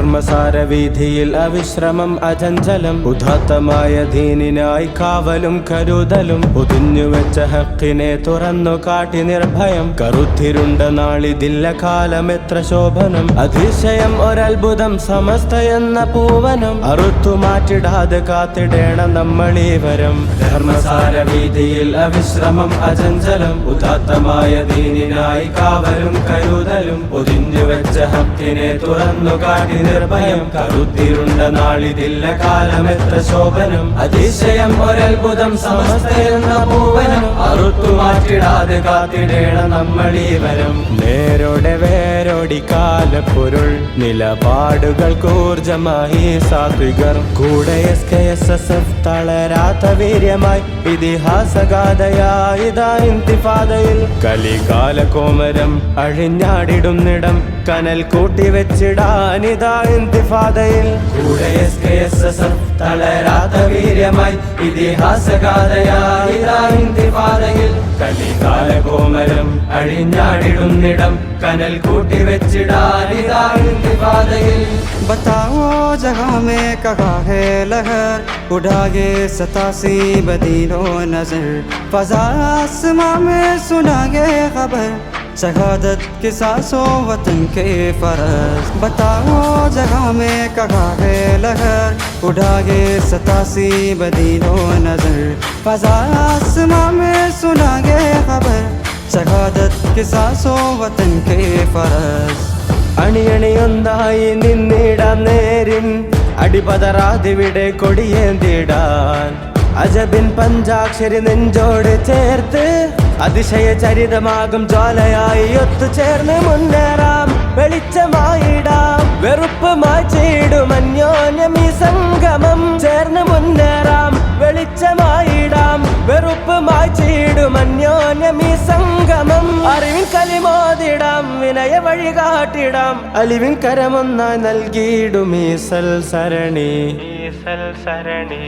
ധർമ്മസാര വീതിയിൽ അവിശ്രമം അചഞ്ചലം. ഉദാത്തമായ ദീനിനായി കാവലും കരുതലും. പൊതിഞ്ഞുവെച്ച ഹക്കിനെ തുറന്നു കാട്ടി നിർഭയം. കറുത്തിരുണ്ട നാളിതില്ല കാലം എത്ര ശോഭനം. അതിശയം ഒരത്ഭുതം സമസ്ത എന്ന പൂവനം. അറുത്തു മാറ്റിടാതെ കാത്തിടേണം നമ്മളീവരം ധർമ്മസാര വീതിയിൽ അവിശ്രമം അചഞ്ചലം. ഉദാത്തമായ ദീനിനായി കാവലും കരുതലും. പൊതിഞ്ഞു വെച്ച ഹക്കിനെ തുറന്നു കാട്ടി നിർഭയം. കറുത്തിരുണ്ട നാളിതില്ല കാലം എത്ര ശോഭനം. അതിശയം ഒരത്ഭുതം സമസ്തയെന്ന പൂവനം. അറുത്തു മാറ്റിടാതെ കാത്തിടേണ നമ്മൾ ഈ വരം നേരോടെ വേരോടി കാലപ്പൊരുൾ. നിലപാടുകൾ ഊർജമായി സാത്വികർ. കൂടെ S K S S F തളരാത്ത വീര്യമായി. ഇതിഹാസഗാഥയായി ഇതാ കലികാല കോമരം അഴിഞ്ഞാടിടുന്നിടം. കനൽ കൂട്ടി വെച്ചിടാനിതാ ഇന്തിഫാദയിൽ കൂടെ S K S S F തളരാത്ത വീര്യമായി ഇതിഹാസഗാഥയായി ഇതാ ഇന്തിഫാദയിൽ കലികാല കോമരം അഴിഞ്ഞാടിടുന്നിടം കനൽ കൂട്ടി വെച്ചിടാനിതാ ഇന്തിഫാദയിൽ बताओ जगह में कहा है लहर उड़ागे सतासी बदीनो नजर फजा आसमां में सुनागे खबर शहादत के सासों वतन के फरज बताओ जगह में कहा है लहर उड़ागे सतासी बदीनो नजर फजा आसमां में सुनागे खबर शहादत के सासों वतन के फरज അണിയണിയൊന്നായി നിന്നിടാം നേരിൻ അടിപതറാതിവിടെ കൊടിയേന്തിടാൻ അജബിൻ പഞ്ചാക്ഷരി നെഞ്ചോട് ചേർത്ത് അതിശയ ചരിതമാകും ജ്വാലയായി ഒത്തുചേർന്ന് മുന്നേറാം വെളിച്ചമായിടാം വെറുപ്പ് മാറ്റിയിടും അന്യോന്യം ഈ സംഗമം. ചേർന്ന് മുന്നേറാം വെളിച്ചമായിടാം വെറുപ്പ് മാറ്റിയിടും അന്യോന്യം ഈ സംഗമം. അറിവിൻ കലിമോതിടാം വിനയ വഴി കാട്ടിടാം അലിവിൻ കരമൊന്നായി നൽകിയിടും ഈ സൽ സരണി ഈ സൽ സരണി